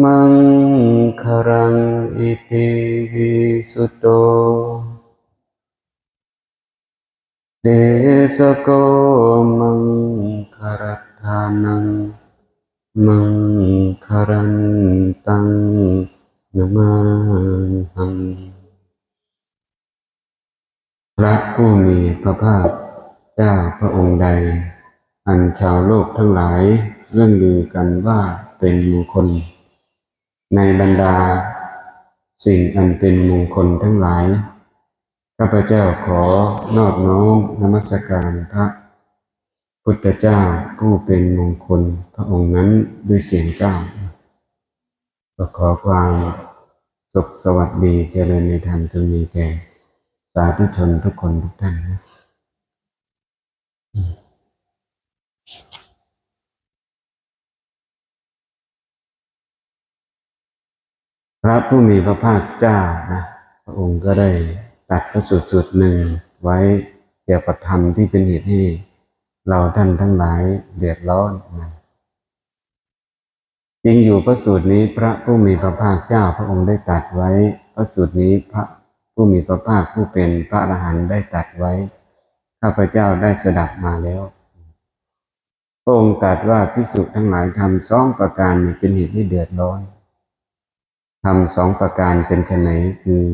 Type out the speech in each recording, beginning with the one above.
มังคารังอิติวิสุตโตเดสโกมังคารัตทานัง มังคารันตังนมาหัง พระผู้มีพระภาคเจ้าพระองค์ใด อันชาวโลกทั้งหลายเรื่องลือกันว่าเป็นมงคล ในบรรดา สิ่งอันเป็นมงคลทั้งหลาย ข้าพเจ้าขอนอบน้อมนมัสการพระพุทธเจ้าผู้เป็นมงคลพระองค์นั้นด้วยเสียงกล้าวก็ขอความสุขสวัสดีเจริญในธรรมจงมีแก่สาธุชนทุกคนทุกท่านนะ พระผู้มีพระภาคเจ้านะพระองค์ก็ได้ตัดพระสูตรสูตรหนึ่งไว้เกี่ยวกับธรรมที่เป็นเหตุให้เราท่านทั้งหลายเดือดร้อนนะจริงอยู่พระสูตรนี้พระผู้มีพระภาคเจ้าพระองค์ได้ตัดไว้ พระสูตรนี้พระผู้มีพระภาคผู้เป็นพระอรหันต์ได้ตัดไว้ ข้าพเจ้าได้สดับมาแล้วพระองค์ตรัสว่าภิกษุทั้งหลายทำสองประการเป็นเหตุให้เดือดร้อน ทำสองประการเป็นไฉนคือ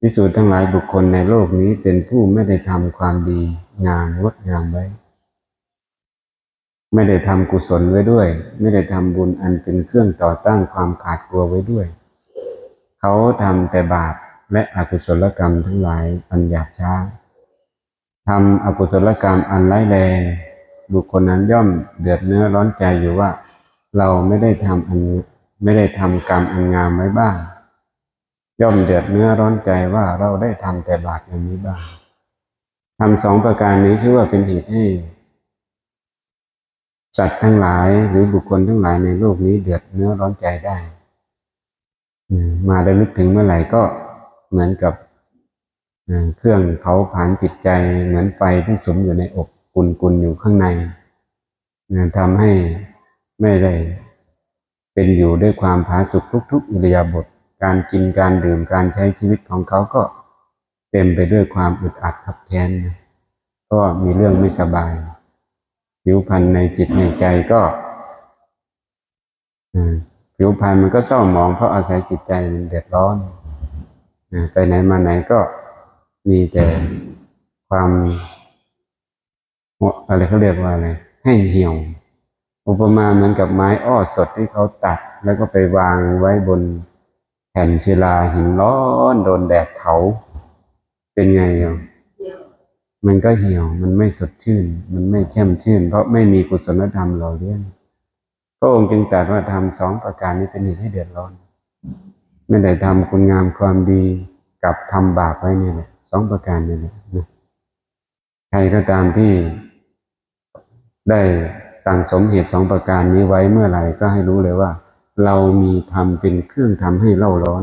ภิกษุทั้งหลายบุคคลในโลกนี้เป็นผู้ไม่ได้ทำความดีงามงดงามไว้ ไม่ได้ทำกุศลไว้ด้วย ไม่ได้ทำบุญอันเป็นเครื่องต่อตั้งความขาดกลัวไว้ด้วย เขาทำแต่บาปและอกุศลกรรมทั้งหลายอันหยาบช้าทำอกุศลกรรมอันร้ายแรงบุคคลนั้นย่อมเดือดเนื้อร้อนใจอยู่ว่า เราไม่ได้ทำอัน ไม่ได้ทำกรรมอันงามไว้บ้าง ย่อมเดือดเนื้อร้อนใจว่าเราได้ทำแต่บาปอย่างนี้บ้างทำสองประการนี้ชื่อว่าเป็นเหตุให้สัตว์ทั้งหลายหรือบุคคลทั้งหลายในโลกนี้เดือดเนื้อร้อนใจได้ มาได้นึกถึงเมื่อไหร่ก็เหมือนกับเครื่องเผาผลาญจิตใจเหมือนไฟที่สมอยู่ในอกกุนกุนอยู่ข้างในทำให้ไม่ได้ เป็นอยู่ด้วยความผาสุกทุกๆอิริยาบถการกินการดื่มการใช้ชีวิตของเขาก็เต็มไปด้วยความอึดอัดขับแค้นก็มีเรื่องไม่สบายผิวพรรณในจิตในใจก็ผิวพรรณมันก็เศร้าหมองเพราะอาศัยจิตใจมันเดือดร้อนไปไหนมาไหนก็มีแต่ความอะไรเขาเรียกว่าอะไรแห้งเหี่ยว อุปมาเหมือนกับไม้อ้อสดที่เขาตัด แล้วก็ไปวางไว้บนแผ่นศิลาหินร้อนโดนแดดเผาเป็นไงอะมันก็เหี่ยว มันไม่สดชื่น มันไม่แช่มชื่น เพราะไม่มีกุศลธรรมหล่อเลี้ยงพระองค์จึงตรัสว่าทำสองประการนี้เป็นเหตุให้เดือดร้อน ไม่ได้ทำคุณงามความดีกับทำบาปไว้เนี่ยสองประการนี่แหละนะใครก็ตามที่ได้ สั่งสมเหตุสองประการนี้ไว้เมื่อไหร่ก็ให้รู้เลยว่า เรามีทำเป็นเครื่องทำให้เล่าร้อน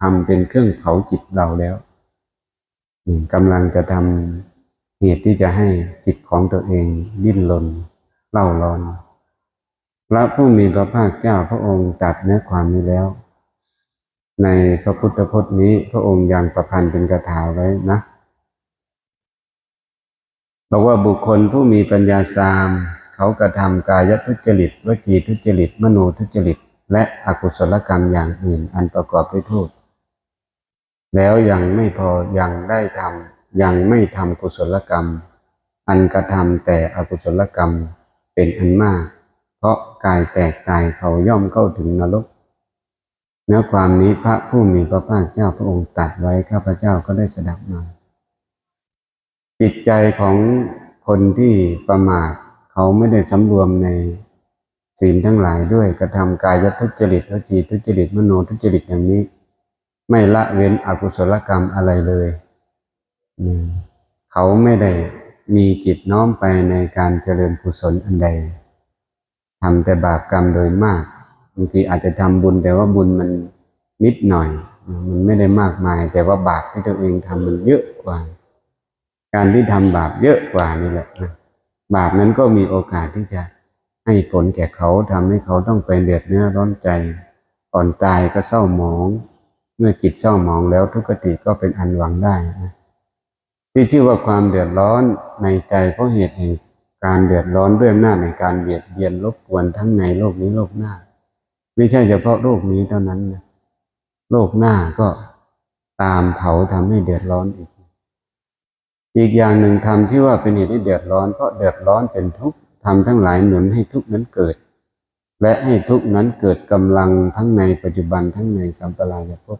ทำเป็นเครื่องเผาจิตเราแล้วอืมกำลังจะทำเหตุที่จะให้จิตของตัวเองดิ้นรนเล่าร้อนพระผู้มีพระภาคเจ้าพระองค์ตัดเนื้อความนี้แล้ว ในพระพุทธพจน์นี้พระองค์ยังประพันธ์เป็นคาถาไว้นะบอกว่าบุคคลผู้มีปัญญาสาม เขากระทำกายทุจริตวจีทุจริต มโนทุจริต และอกุศลกรรมอย่างอื่น อันประกอบด้วยโทษ แล้วยังไม่พอยังได้ทำยังไม่ทำกุศลกรรม อันกระทำแต่อกุศลกรรมเป็นอันมาก เพราะกายแตกตายเขาย่อมเข้าถึงนรกเนื้อความนี้พระผู้มีพระภาคเจ้าพระองค์ตัดไว้ข้าพเจ้าก็ได้สดับมาจิตใจของคนที่ประมาท เขาไม่ได้สำรวมในศีลทั้งหลายด้วยกระทำกายทุจริตวจีทุจริตมโนทุจริตอย่างนี้ ไม่ละเว้นอกุศลกรรมอะไรเลยเขาไม่ได้มีจิตน้อมไปในการเจริญกุศลอันใดทำแต่บาปกรรมโดยมากบางทีอาจจะทำบุญแต่ว่าบุญมันนิดหน่อย มันไม่ได้มากมาย แต่ว่าบาปที่ตัวเองทำมันเยอะกว่า การที่ทำบาปเยอะกว่านี่แหละนะ บาปนั้นก็มีโอกาสที่จะให้ผลแก่เขาทำให้เขาต้องไปเดือดเนื้อร้อนใจ ก่อนตายก็เศร้าหมอง เมื่อจิตเศร้าหมองแล้วทุกขติก็เป็นอันหวังได้นะที่ชื่อว่าความเดือดร้อนในใจเพราะเหตุแห่งการเดือดร้อนด้วยอำนาจในการเบียดเบียนรบกวนทั้งในโลกนี้โลกหน้า ไม่ใช่เฉพาะโลกนี้เท่านั้นนะโลกหน้าก็ตามเผาทำให้เดือดร้อนอีก อีกอย่างหนึ่งทำที่ว่าเป็นเหตุให้เดือดร้อนเพราะเดือดร้อนเป็นทุกข์ทำทั้งหลายหนุนให้ทุกข์นั้นเกิด และให้ทุกข์นั้นเกิดกำลังทั้งในปัจจุบันทั้งในสัมปรายภพ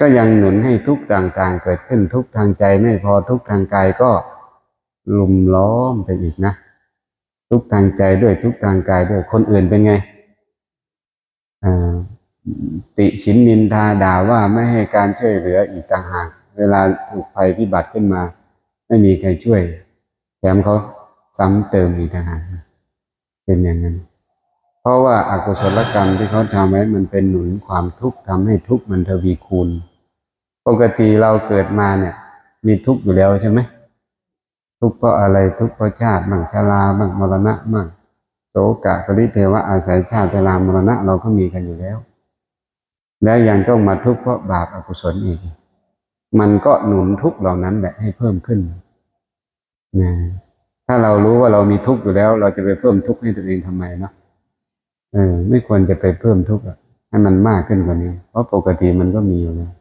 ก็ยังหนุนให้ทุกข์ต่างๆ เกิดขึ้นทุกข์ทางใจไม่พอทุกข์ทางกายก็ลุมล้อมไปอีกนะ ทุกข์ทางใจด้วยทุกข์ทางกายด้วยคนอื่นเป็นไงติฉินนินทาด่าว่าไม่ให้การช่วยเหลืออีกต่างหาก เวลาถูกภัยพิบัติขึ้นมา ไม่มีใครช่วย แถมเขาซ้ำเติมอีกต่างหากเป็นอย่างนั้น เพราะว่าอากุศลกรรมที่เขาทำไว้มันเป็นหนุนความทุกข์ทำให้ทุกข์มันทวีคูณ ปกติเราเกิดมาเนี่ย มีทุกข์อยู่แล้วใช่ไหมทุกข์เพราะอะไรทุกข์เพราะชาติบ้างชราบ้างมรณะบ้างโศกะปริเทวะอาศัยชาติชรามรณะเราก็มีกันอยู่แล้ว แล้วยังต้องมาทุกข์เพราะบาปอกุศลอีก มันก็หนุนทุกข์เหล่านั้นแหละให้เพิ่มขึ้นนะถ้าเรารู้ว่าเรามีทุกข์อยู่แล้ว เราจะไปเพิ่มทุกข์ให้ตัวเองทำไมเนาะเออ ไม่ควรจะไปเพิ่มทุกข์อะให้มันมากขึ้นกว่านี้ เพราะปกติมันก็มีอยู่แล้ว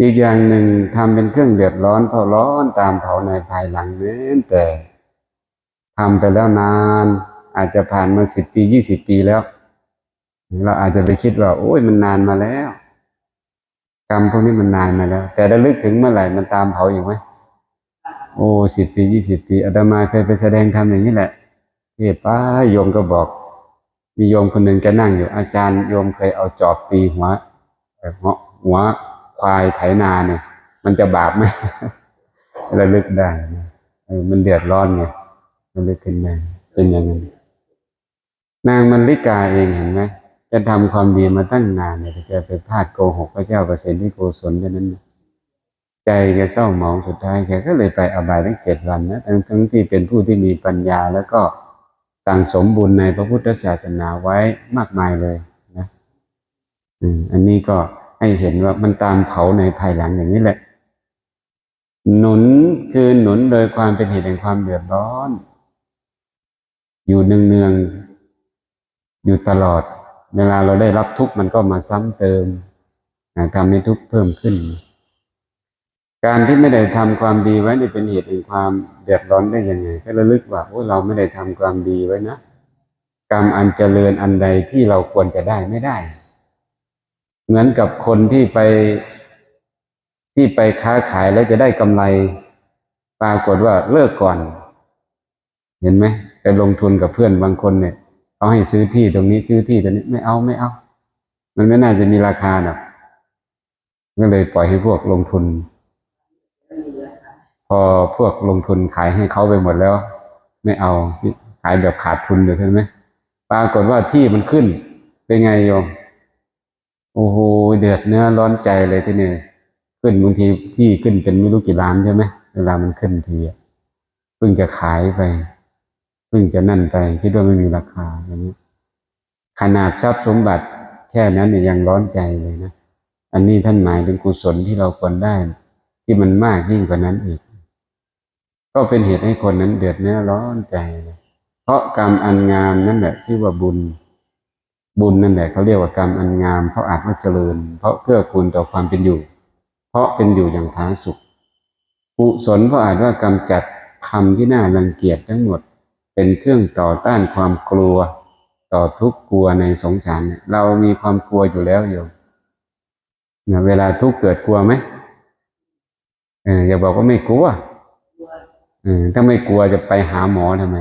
อีกอย่างหนึ่งทำเป็นเครื่องเดือดร้อนเพราะร้อนตามเผาในภายหลังเน้นแต่ทำไปแล้วนาน อาจจะผ่านมาสิบปียี่สิบปีแล้ว เราอาจจะไปคิดว่า โอ้ยมันนานมาแล้ว กรรมพวกนี้มันนานมาแล้ว แต่ระลึกถึงเมื่อไหร่มันตามเผาอยู่ไหมโอ้สิบปียี่สิบปีอาตมาเคยไปแสดงธรรมอย่างนี้แหละเทศป้าโยมก็บอก มีโยมคนหนึ่งแกนั่งอยู่ อาจารย์โยมเคยเอาจอบตีหัวหัวหัวควายไถนาเนี่ย มันจะบาปไหมระลึกได้นะเออมันเดือดร้อนไงระลึกขึ้นได้เป็นอย่างนั้นนางมันลิกาเองเห็นไหม แกทำความดีมาตั้งนานเนี่ยแต่แกไปพลาดโกหกพระเจ้าเปอร์เซ็นต์ที่โกศลแค่นั้นใจแกเศร้าหมองสุดท้ายแกก็เลยไปอบายทั้งเจ็ดวันนะทั้งทั้งที่เป็นผู้ที่มีปัญญาแล้วก็สั่งสมบุญในพระพุทธศาสนาไว้มากมายเลยนะอันนี้ก็ให้เห็นว่ามันตามเผาในภายหลังอย่างนี้แหละ หนุนคือหนุนโดยความเป็นเหตุแห่งความเดือดร้อน อยู่เนืองๆอยู่ตลอด เวลาเราได้รับทุกข์มันก็มาซ้ำเติมอ่าทำให้ทุกข์เพิ่มขึ้น การที่ไม่ได้ทำความดีไว้นี่เป็นเหตุแห่งความเดือดร้อนได้ยังไงก็ระลึกว่าโอ้เราไม่ได้ทำความดีไว้นะกรรมอันเจริญอันใดที่เราควรจะได้ไม่ได้ เหมือนกับคนที่ไปที่ไปค้าขายแล้วจะได้กำไร ปรากฏว่าเลิกก่อน เห็นไหมไปลงทุนกับเพื่อนบางคนเนี่ย เขาให้ซื้อที่ตรงนี้ซื้อที่ตรงนี้ไม่เอาไม่เอา มันไม่น่าจะมีราคาหรอกก็เลยปล่อยให้พวกลงทุน พอพวกลงทุนขายให้เขาไปหมดแล้ว ไม่เอาขายแบบขาดทุนอยู่ใช่ไหมปรากฏว่าที่มันขึ้น เป็นไงโยมโอ้โหเดือดเนื้อร้อนใจเลยที่นี่ขึ้นบางทีที่ขึ้นเป็นไม่รู้กี่ล้านใช่ไหมเวลามันขึ้นทีเพิ่งจะขายไป พิ่งจะนั่นไปคิดว่าไม่มีราคาอย่างนี้ ขนาดทรัพย์สมบัติแค่นั้นเนี่ยยังร้อนใจเลยนะอันนี้ท่านหมายถึงกุศลที่เราควรได้ ที่มันมากยิ่งกว่านั้นอีก ก็เป็นเหตุให้คนนั้นเดือดเนื้อร้อนใจ เพราะกรรมอันงามนั่นแหละชื่อว่าบุญ บุญนั่นแหละเขาเรียกว่ากรรมอันงาม เพราะอาจว่าเจริญ เพราะเกื้อกูลต่อความเป็นอยู่ เพราะเป็นอยู่อย่างผาสุกกุศลเพราะอาจว่ากำจัดคำที่น่ารังเกียจทั้งหมด เป็นเครื่องต่อต้านความกลัว ต่อทุกข์กลัวในสงสารเนี่ยเรามีความกลัวอยู่แล้วโยมเนี่ยเวลาทุกเกิดกลัวไหมเอออย่าบอกว่าไม่กลัวเออถ้าไม่กลัวจะไปหาหมอทำไม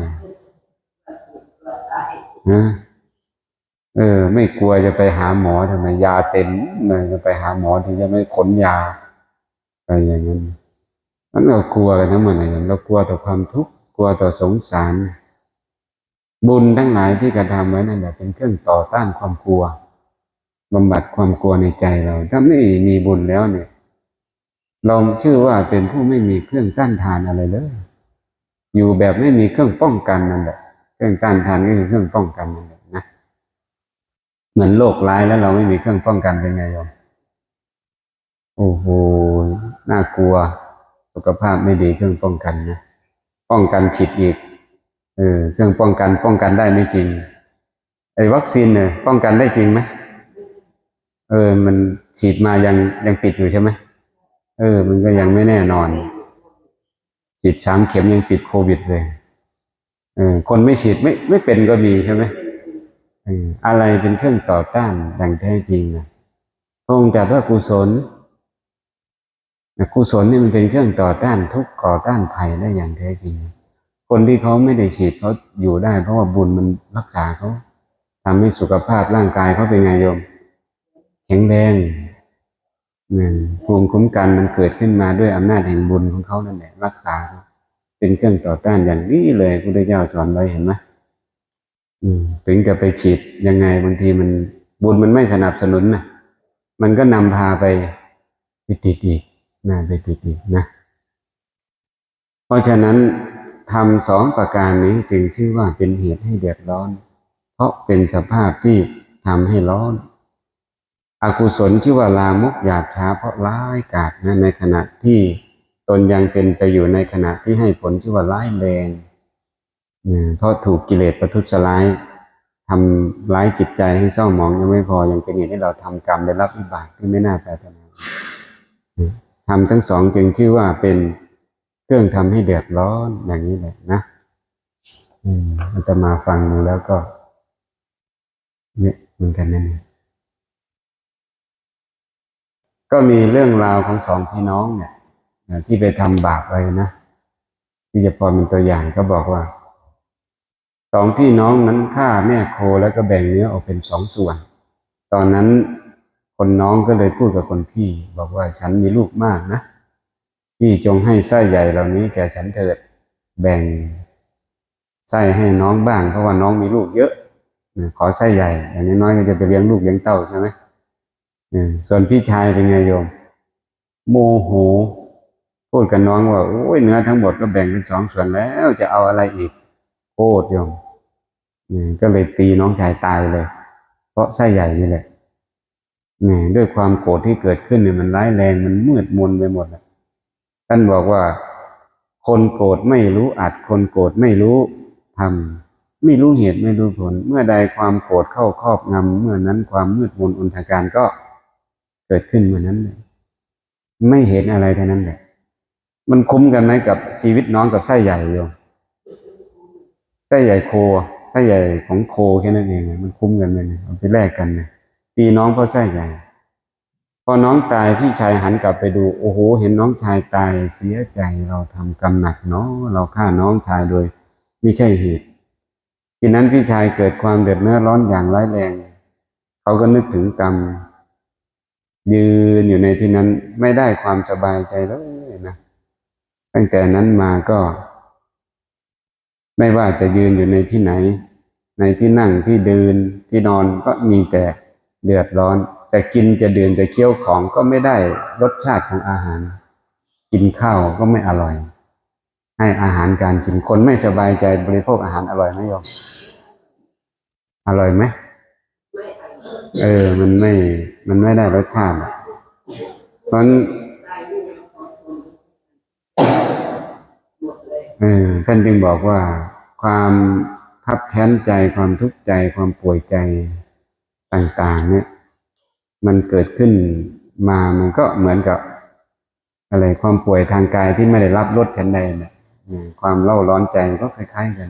ฮะเออ ไม่กลัวจะไปหาหมอทำไมยาเต็มเลยจะไปหาหมอถึงจะไม่ขนยาไปอย่างนั้นนั้นเรากลัวกันทั้งหมดเลยเรากลัวต่อความทุกข์กลัวต่อสงสาร บุญทั้งหลายที่กระทำไว้นั่นแหละเป็นเครื่องต่อต้านความกลัวบำบัดความกลัวในใจเรา ถ้าไม่มีบุญแล้วเนี่ย เราชื่อว่าเป็นผู้ไม่มีเครื่องต้านทานอะไรเลย อยู่แบบไม่มีเครื่องป้องกันนั่นแหละ เครื่องต้านทานก็คือเครื่องป้องกันนั่นแหละนะ เหมือนโรคร้ายแล้วเราไม่มีเครื่องป้องกันเป็นไงโยมโอ้โห น่ากลัว สุขภาพไม่ดีเครื่องป้องกันนะ ป้องกันผิดอีก เออเครื่องป้องกันป้องกันได้ไม่จริง ไอ้วัคซีนเนี่ยป้องกันได้จริงไหมเออ มันฉีดมายังยังติดอยู่ใช่ไหมเออ มันก็ยังไม่แน่นอนฉีดสามเข็มยังติดโควิดเลยเออคนไม่ฉีดไม่ไม่เป็นก็มีใช่ไหมเอออะไรเป็นเครื่องต่อต้านอย่างแท้จริงนะพระองค์ตรัสว่ากุศลกุศลนี่มันเป็นเครื่องต่อต้านทุกข์ก่อต้านภัยได้อย่างแท้จริง คนที่เขาไม่ได้ฉีดเขาอยู่ได้ เพราะว่าบุญมันรักษาเขาทำให้สุขภาพร่างกายเขาเป็นไงโยม แข็งแรงเนี่ยภูมิคุ้มกันมันเกิดขึ้นมาด้วยอำนาจแห่งบุญของเขานั่นแหละรักษาเขาเป็นเครื่องต่อต้านอย่างนี้เลยพระพุทธเจ้าสอนไว้เห็นไหมอืมถึงจะไปฉีดยังไงบางทีมันบุญมันไม่สนับสนุนนะมันก็นำพาไปไปติดอีกนะไปติดอีกนะ เพราะฉะนั้น ทำสองประการนี้จึงชื่อว่าเป็นเหตุให้เดือดร้อน เพราะเป็นสภาพที่ทำให้ร้อน อกุศลชื่อว่าลามกหยาบช้าเพราะร้ายกาจนะในขณะที่ตนยังเป็นไปอยู่ในขณะที่ให้ผลชื่อว่าร้ายแรงนะเพราะถูกกิเลสประทุษร้ายทำร้ายจิตใจให้เศร้าหมองยังไม่พอยังเป็นเหตุให้เราทำกรรมได้รับวิบากที่ไม่น่าปรารถนานะทำทั้งสองจึงชื่อว่าเป็น เครื่องทำให้เดือดร้อนอย่างนี้แหละนะอืมอาตมาฟังแล้วก็เนี่ยเหมือนกันนั่นก็มีเรื่องราวของสองพี่น้องเนี่ยที่ไปทำบาปไว้นะที่จะพอเป็นตัวอย่างก็บอกว่าสองพี่น้องนั้นฆ่าแม่โคแล้วก็แบ่งเนื้อออกเป็นสองส่วน ตอนนั้นคนน้องก็เลยพูดกับคนพี่ บอกว่าฉันมีลูกมากนะ พี่จงให้ไส้ใหญ่เหล่านี้แก่ฉันเถิด แบ่งไส้ให้น้องบ้างเพราะว่าน้องมีลูกเยอะขอไส้ใหญ่อย่างน้อยก็จะไปเลี้ยงลูกเลี้ยงเต้าใช่ไหมส่วนพี่ชายเป็นไงโยม โมโหพูดกับน้องว่าโอ้ยเนื้อทั้งหมดก็แบ่งเป็นสองส่วนแล้วจะเอาอะไรอีกโคตรโยมก็เลยตีน้องชายตายเลย เพราะไส้ใหญ่นี่แหละนี่ด้วยความโกรธที่เกิดขึ้นเนี่ยมันร้ายแรงมันมืดมนไปหมดอะ ท่านบอกว่า คนโกรธไม่รู้อัดคนโกรธไม่รู้ทำไม่รู้เหตุไม่รู้ผล เมื่อใดความโกรธเข้าครอบงำเมื่อนั้นความมืดมนอนทการก็เกิดขึ้นเมื่อนั้นเลยไม่เห็นอะไรเท่านั้นแหละมันคุ้มกันไหมกับชีวิตน้องกับไส้ใหญ่โยมไส้ใหญ่โคไส้ใหญ่ของโคแค่นั้นเองมันคุ้มกันไหมเนี่ยเอาไปแลกกันเนี่ยตีน้องเพราะไส้ใหญ่ พอน้องตายพี่ชายหันกลับไปดู โอ้โห เห็นน้องชายตายเสียใจเราทำกรรมหนักเนาะเราฆ่าน้องชายโดยไม่ใช่เหตุทีนั้นพี่ชายเกิดความเดือดเนื้อร้อนอย่างร้ายแรง เขาก็นึกถึงกรรมยืนอยู่ในที่นั้นไม่ได้ความสบายใจเลยนะตั้งแต่นั้นมาก็ ไม่ว่าจะยืนอยู่ในที่ไหน ในที่นั่งที่เดินที่นอนก็มีแต่เดือดร้อน จะกินจะดื่มจะเคี้ยวของก็ไม่ได้รสชาติของอาหาร กินข้าวก็ไม่อร่อย ให้อาหารการกินคนไม่สบายใจบริโภคอาหารอร่อยไหมโยมอร่อยไหมเออ มันไม่ มันไม่ได้รสชาติเพราะนั้นเออท่านจึงบอกว่าความคับแค้นใจความทุกข์ใจความป่วยใจต่าง ๆ เนี่ย มันเกิดขึ้นมามันก็เหมือนกับ อะไรความป่วยทางกายที่ไม่ได้รับรสชั้นใดเนี่ยความเล่าร้อนใจมันก็คล้ายๆกัน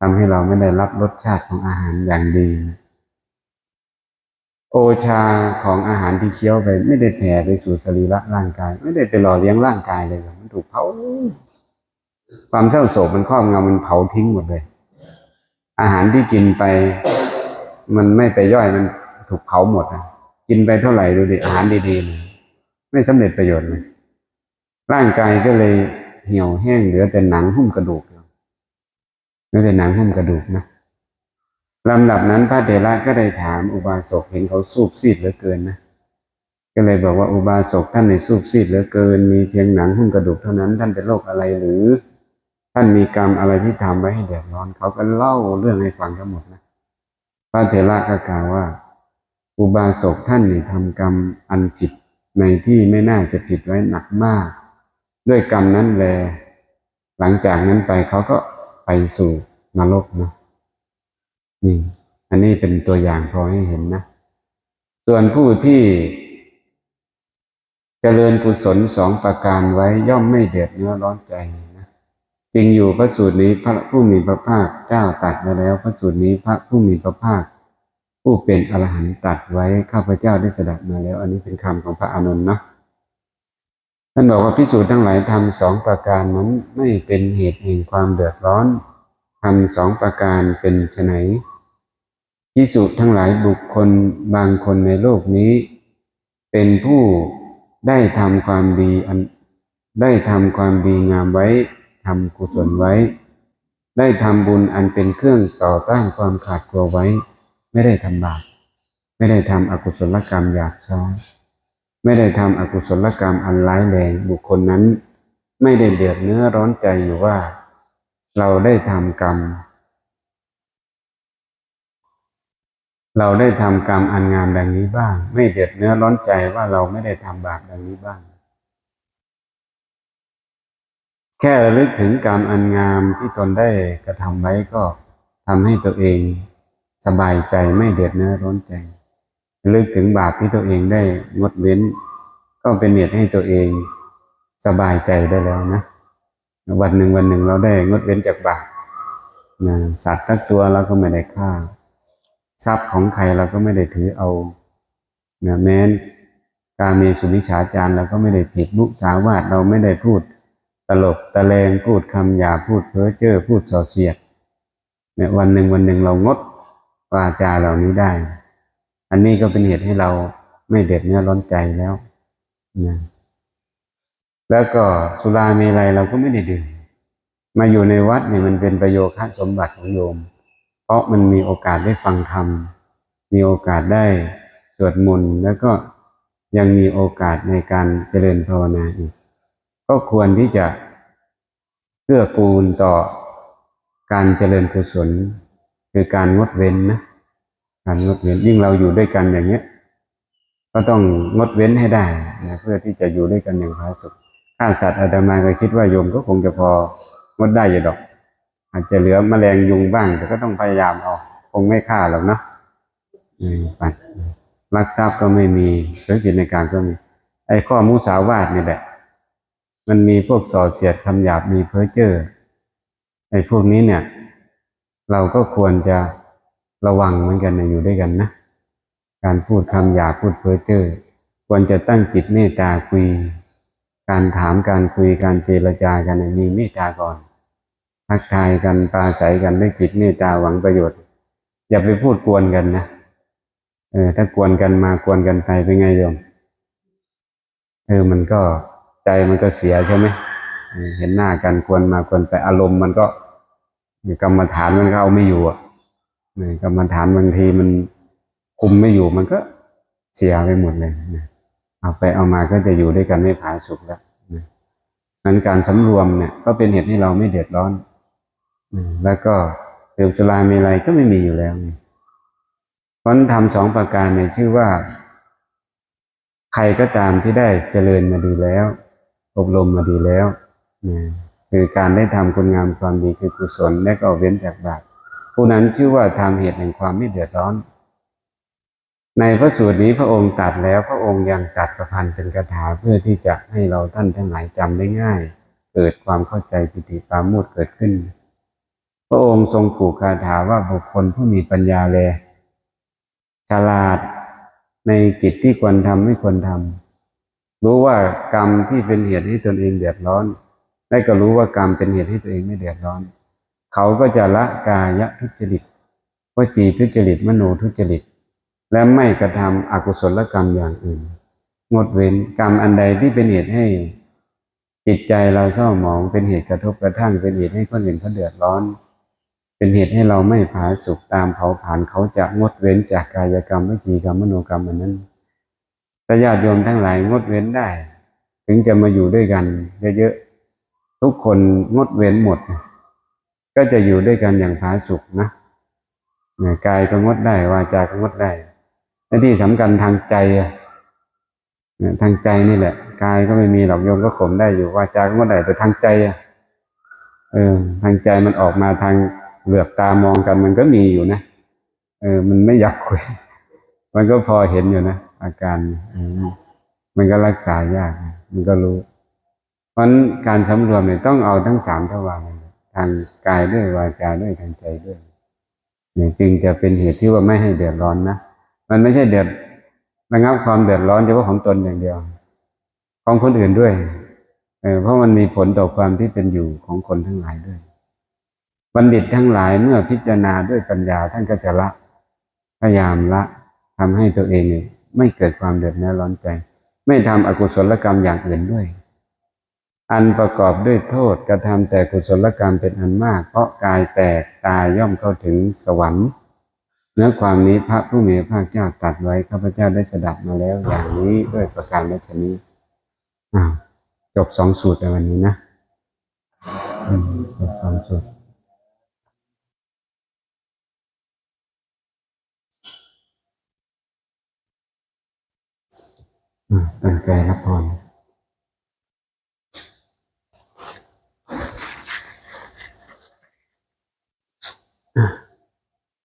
ทำให้เราไม่ได้รับรสชาติของอาหารอย่างดี โอชาของอาหารที่เคี้ยวไปไม่ได้แผ่ไปสู่สรีระร่างกาย ไม่ได้ไปหล่อเลี้ยงร่างกายเลยมันถูกเผา ความเศร้าโศกมันครอบงำมันเผาทิ้งหมดเลย อาหารที่กินไป มันไม่ไปย่อยมันถูกเผาหมดนะ กินไปเท่าไหร่ดูดิอาหารดีๆเลยไม่สำเร็จประโยชน์เลยร่างกายก็เลยเหี่ยวแห้งเหลือแต่หนังหุ้มกระดูกเหลือแต่หนังหุ้มกระดูกนะลำดับนั้นพระเถระก็ได้ถามอุบาสกเห็นเขาสูบซีดเหลือเกินนะก็เลยบอกว่าอุบาสกท่านในสูบซีดเหลือเกิน มีเพียงหนังหุ้มกระดูกเท่านั้น ท่านเป็นโรคอะไรหรือ ท่านมีกรรมอะไรที่ทำไว้ให้เดือดร้อน เขาก็เล่าเรื่องให้ฟังทั้งหมดนะพระเถระก็กล่าวว่า อุบาสกท่านนี่ทำกรรมอันผิดในที่ไม่น่าจะผิดไว้หนักมาก ด้วยกรรมนั้นแล หลังจากนั้นไปเขาก็ไปสู่นรกนะนี่อันนี้เป็นตัวอย่างพอให้เห็นนะ ส่วนผู้ที่เจริญกุศลสองประการไว้ย่อมไม่เดือดเนื้อร้อนใจนะจริงอยู่พระสูตรนี้พระผู้มีพระภาคเจ้าตัดไว้แล้ว พระสูตรนี้พระผู้มีพระภาค ผู้เป็นอรหันต์ตัดไว้ข้าพเจ้าได้สดับมาแล้ว อันนี้เป็นคำของพระอานนท์เนาะท่านบอกว่าพิสูจน์ทั้งหลายทำสองประการนั้นไม่เป็นเหตุแห่งความเดือดร้อนทำสองประการเป็นไฉนพิสูจน์ทั้งหลายบุคคลบางคนในโลกนี้ เป็นผู้ได้ทำความดีอันได้ทำความดีงามไว้ทำกุศลไว้ ได้ทำบุญอันเป็นเครื่องต่อต้านความขาดกลัวไว้ ไม่ได้ทำบาปไม่ได้ทำอกุศลกรรมหยาบช้าไม่ได้ทำอกุศลกรรมอันร้ายแรงบุคคลนั้น ไม่ได้เดือดเนื้อร้อนใจอยู่ว่า เราได้ทำกรรม เราได้ทำกรรมอันงามดังนี้บ้าง ไม่เดือดเนื้อร้อนใจว่าเราไม่ได้ทำบาปดังนี้บ้าง แค่ระลึกถึงกรรมอันงามที่ตนได้กระทำไว้ก็ทำให้ตัวเอง สบายใจไม่เดือดเนื้อร้อนใจลึกถึงบาปที่ตัวเองได้งดเว้น ก็เป็นเหตุให้ตัวเองสบายใจได้แล้วนะ วันหนึ่งวันหนึ่งเราได้งดเว้นจากบาปนะสัตว์ทั้งตัวเราก็ไม่ได้ฆ่า ทรัพย์ของใครเราก็ไม่ได้ถือเอานะแม้นการมีสุนิชาจารเราก็ไม่ได้ผิดมุสาวาทเราไม่ได้พูดตลกตะเลงพูดคำหยาพูดเพ้อเจ้อพูดส่อเสียดเนี่ยวันหนึ่งวันหนึ่งเรางด วาจาเหล่านี้ได้ อันนี้ก็เป็นเหตุให้เราไม่เดือดเนื้อร้อนใจแล้วนะแล้วก็สุราเมลัยเราก็ไม่ได้ดื่ม มาอยู่ในวัดเนี่ยมันเป็นประโยชน์สมบัติของโยม เพราะมันมีโอกาสได้ฟังธรรม มีโอกาสได้สวดมนต์แล้วก็ยังมีโอกาสในการเจริญภาวนาอีก ก็ควรที่จะเกื้อกูลต่อการเจริญกุศล คือการงดเว้นนะการงดเว้นยิ่งเราอยู่ด้วยกันอย่างเนี้ย ก็ต้องงดเว้นให้ได้นะเพื่อที่จะอยู่ด้วยกันอย่างผาสุกฆ่าสัตว์อาตมาก็คิดว่าโยมก็คงจะพองดได้อยู่ดอก อาจจะเหลือแมลงยุงบ้าง แต่ก็ต้องพยายามเอาคงไม่ฆ่าหรอกเนาะไปรักทรัพย์ก็ไม่มีเรื่องกิจในการก็มี ไอ้ข้อมุสาวาทนี่แหละ มันมีพวกส่อเสียดคำหยาบมีเพ้อเจ้อไอ้พวกนี้เนี่ย เราก็ควรจะระวังเหมือนกันนะอยู่ด้วยกันนะ การพูดคำหยาพูดเพ้อเจ้อควรจะตั้งจิตเมตตาคุย การถามการคุยการเจรจากันมีเมตตาก่อนทักทายกันปราศัยกันด้วยจิตเมตตาหวังประโยชน์ อย่าไปพูดกวนกันนะเออถ้ากวนกันมากวนกันไปเป็นไงโยมเออมันก็ใจมันก็เสียใช่ไหมเห็นหน้ากันกวนมากวนไปอารมณ์มันก็ กรรมฐานมันก็เอาไม่อยู่อะกรรมฐานบางทีมันคุมไม่อยู่มันก็เสียไปหมดเลยนะเอาไปเอามาก็จะอยู่ด้วยกันไม่ผาสุกแล้วนะนั้นการสำรวมเนี่ย ก็เป็นเหตุให้เราไม่เดือดร้อนอืมแล้วก็ดื่มสุรามีอะไรก็ไม่มีอยู่แล้วนี่เพราะฉะนั้นทำสองประการในยชื่อว่า ใครก็ตามที่ได้เจริญมาดีแล้ว อบรมมาดีแล้วนะ คือการได้ทำคุณงามความดีคือกุศลและก็เว้นจากบาปผู้นั้นชื่อว่าทำเหตุแห่งความไม่เดือดร้อน ในพระสูตรนี้พระองค์ตัดแล้วพระองค์ยังตัดประพันธ์เป็นคาถาเพื่อที่จะให้เราท่านทั้งหลายจำได้ง่าย เกิดความเข้าใจปิติปาโมทเกิดขึ้น พระองค์ทรงผูกคาถาว่าบุคคลผู้มีปัญญาแลฉลาดในกิจที่ควรทำไม่ควรทำรู้ว่ากรรมที่เป็นเหตุให้ตนเองเดือดร้อน และก็รู้ว่ากรรมเป็นเหตุให้ตัวเองไม่เดือดร้อน เขาก็จะละกายทุจริตวจีทุจริตมโนทุจริต และไม่กระทำอกุศลกรรมอย่างอื่น งดเว้นกรรมอันใดที่เป็นเหตุให้จิตใจเราเศร้าหมองเป็นเหตุกระทบกระทั่งเป็นเหตุให้คนอื่นเขาเดือดร้อน เป็นเหตุให้เราไม่ผาสุกตามเผาผลาญเขาจะงดเว้นจากกายกรรมวจีกรรมมโนกรรมอันนั้นแต่ญาติโยมทั้งหลายงดเว้นได้ ถึงจะมาอยู่ด้วยกันเยอะๆ ทุกคนงดเว้นหมด ก็จะอยู่ด้วยกันอย่างผาสุกนะเนี่ยกายก็งดได้วาจาก็งดได้และที่สำคัญทางใจทางใจนี่แหละกายก็ไม่มีหรอกโยมก็ข่มได้อยู่วาจาก็งดได้แต่ทางใจเออทางใจมันออกมาทางเหลือบตามองกันมันก็มีอยู่นะเออ มันไม่อยากคุย มันก็พอเห็นอยู่นะอาการออมันก็รักษายาก มันก็รู้ ราะการสำรวมเนี่ยต้องเอาทั้งสามทวารทางกายด้วยวาจาด้วยทางใจด้วยเนี่ยจึงจะเป็นเหตุที่ว่าไม่ให้เดือดร้อนนะมันไม่ใช่เดือดระงับความเดือดร้อนเฉพาะของตนอย่างเดียว ของคนอื่นด้วยเออเพราะมันมีผลต่อความที่เป็นอยู่ของคนทั้งหลายด้วย บัณฑิตทั้งหลายเมื่อพิจารณาด้วยปัญญาท่านก็จะละพยายามละทำให้ตัวเองเนี่ยไม่เกิดความเดือดร้อนใจ ไม่ทำอกุศลกรรมอย่างอื่นด้วย อันประกอบด้วยโทษกระทำแต่กุศลกรรมเป็นอันมาก เพราะกายแตกตายย่อมเข้าถึงสวรรค์เนื้อความนี้พระผู้มีพระเจ้าตัดไว้ข้าพเจ้าได้สดับมาแล้วอย่างนี้ด้วยประการนชนี้จบสองสูตรในวันนี้นะอืมจบสองสูตรอ่าตั้งใจรับพร